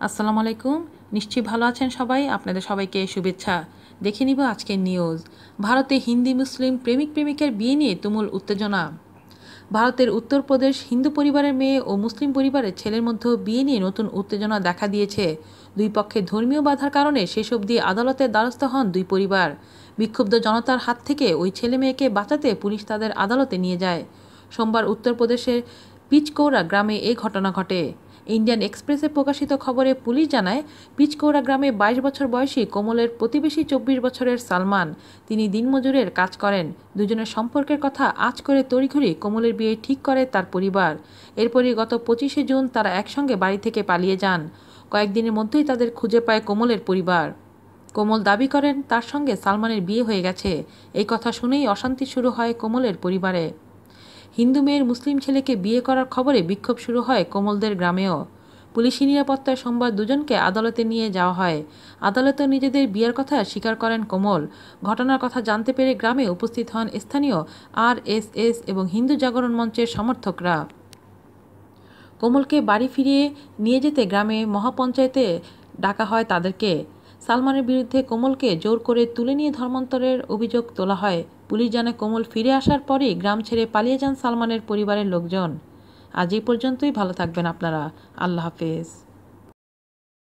আসসালামু আলাইকুম। নিশ্চয়ই ভালো আছেন সবাই? আপনাদের সবাইকে শুভেচ্ছা। দেখে নিব আজকের নিউজ। ভারতে হিন্দি মুসলিম প্রেমিক প্রেমিকের বিয়ে নিয়ে তুমুল উত্তেজনা। ভারতের উত্তরপ্রদেশ হিন্দু পরিবারের মেয়ে ও মুসলিম পরিবারের ছেলের মধ্যে বিয়ে নিয়ে নতুন উত্তেজনা দেখা দিয়েছে। দুই পক্ষে ধর্মীয় বাধার কারণে শেষ অবধি আদালতের দ্বারস্থ হন দুই পরিবার। বিক্ষুব্ধ জনতার হাত থেকে ওই ছেলে মেয়েকে বাঁচাতে পুলিশ তাদের আদালতে নিয়ে যায়। সোমবার উত্তরপ্রদেশের পিচকৌরা গ্রামে এই ঘটনা ঘটে। ইন্ডিয়ান এক্সপ্রেসে প্রকাশিত খবরে পুলিশ জানায়, পিচকৌড়া গ্রামে বাইশ বছর বয়সী কোমলের প্রতিবেশী চব্বিশ বছরের সালমান। তিনি দিনমজুরের কাজ করেন। দুজনের সম্পর্কের কথা আজ করে তড়িঘড়ি কোমলের বিয়ে ঠিক করে তার পরিবার। এরপরই গত পঁচিশে জুন তারা একসঙ্গে বাড়ি থেকে পালিয়ে যান। কয়েকদিনের মধ্যেই তাদের খুঁজে পায় কোমলের পরিবার। কোমল দাবি করেন, তার সঙ্গে সালমানের বিয়ে হয়ে গেছে। এই কথা শুনেই অশান্তি শুরু হয় কোমলের পরিবারে। হিন্দু মেয়ের মুসলিম ছেলেকে বিয়ে করার খবরে বিক্ষোভ শুরু হয় কোমলদের গ্রামেও। পুলিশি নিরাপত্তায় সোমবার দুজনকে আদালতে নিয়ে যাওয়া হয়। আদালতে নিজেদের বিয়ের কথা স্বীকার করেন কোমল। ঘটনার কথা জানতে পেরে গ্রামে উপস্থিত হন স্থানীয় আর এস এস এবং হিন্দু জাগরণ মঞ্চের সমর্থকরা। কোমলকে বাড়ি ফিরিয়ে নিয়ে যেতে গ্রামে মহাপঞ্চায়েতে ডাকা হয় তাদেরকে। সালমানের বিরুদ্ধে কোমলকে জোর করে তুলে নিয়ে ধর্মান্তরের অভিযোগ তোলা হয়। পুলিশ জানে কোমল ফিরে আসার পরেই গ্রাম ছেড়ে পালিয়ে যান সালমানের পরিবারের লোকজন। আজ এই পর্যন্তই, ভালো থাকবেন আপনারা। আল্লাহ হাফেজ।